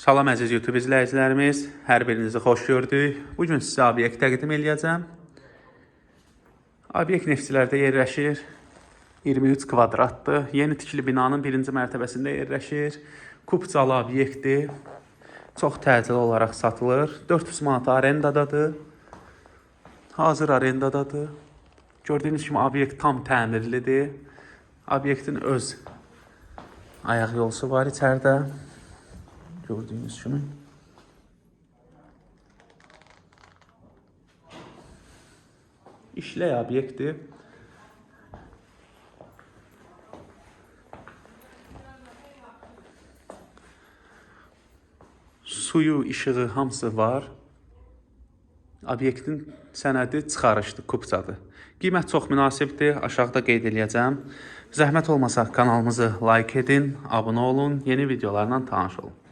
Salam əziz YouTube izləyicilərimiz, hər birinizi xoş gördük. Bu gün sizə obyekt təqdim eləyəcəm. Obyekt Neftçilərdə yerləşir. 23 kvadratdır. Yeni tikili binanın birinci mərtəbəsində yerləşir. Kupcalı obyektdir. Çox təcili olaraq satılır. 400 manat arendadadır. Hazır arendadadır. Gördüyünüz kimi obyekt tam təmirlidir. Obyektin öz ayaq yolusu var içəridə. Gördüyünüz kimi. İşlək obyektdir. Suyu, işığı hamısı var. Obyektin sənədi çıxarışdır, kupçadır. Qiymət çox münasibdir, aşağıda qeyd eləyəcəm. Zəhmət olmasa kanalımızı like edin, abunə olun, yeni videolarla tanış olun.